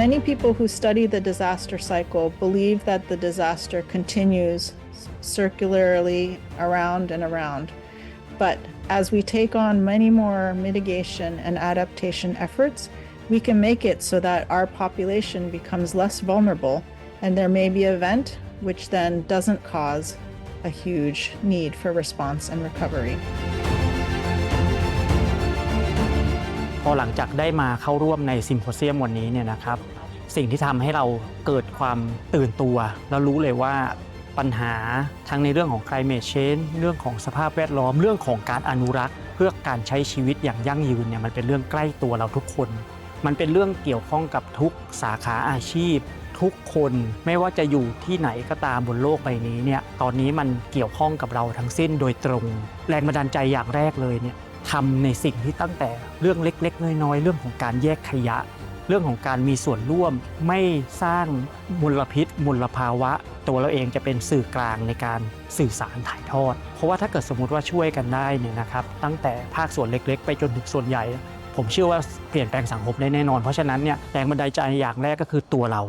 Many people who study the disaster cycle believe that the disaster continues circularly around and around. But as we take on many more mitigation and adaptation efforts, we can make it so that our population becomes less vulnerable and there may be an event which then doesn't cause a huge need for response and recovery. พอหลังจากได้มาเข้าร่วมในซิมโพเซียมวันนี้เนี่ยนะครับ สิ่งที่ทำให้เราเกิดความตื่นตัว แล้วรู้เลยว่าปัญหาทั้งในเรื่องของ climate change เรื่องของสภาพแวดล้อมเรื่องของการอนุรักษ์ เพื่อการใช้ชีวิตอย่างยั่งยืนเนี่ยมันเป็นเรื่องใกล้ตัวเราทุกคน มันเป็นเรื่องเกี่ยวข้องกับทุกสาขาอาชีพ ทุกคนไม่ว่าจะอยู่ที่ไหนก็ตามบนโลกใบนี้เนี่ยตอนนี้มันเกี่ยวข้องกับเราทั้งสิ้นโดยตรง แรงบันดาลใจอย่างแรกเลยเนี่ย ทำในสิ่งที่ตั้งแต่เรื่องเล็ก ๆ น้อยๆ เรื่องของการแยกขยะ เรื่องของการมีส่วนร่วมไม่สร้างมลพิษมลภาวะ ตัวเราเองจะเป็นสื่อกลางในการสื่อสารถ่ายทอด เพราะว่าถ้าเกิดสมมติว่าช่วยกันได้เนี่ยนะครับ ตั้งแต่ภาคส่วนเล็ก ๆ ไปจนถึงส่วนใหญ่ ผมเชื่อว่าเปลี่ยนแปลงสังคมได้แน่นอน เพราะฉะนั้นเนี่ยแรงบันดาลใจอย่างแรกก็คือตัวเรา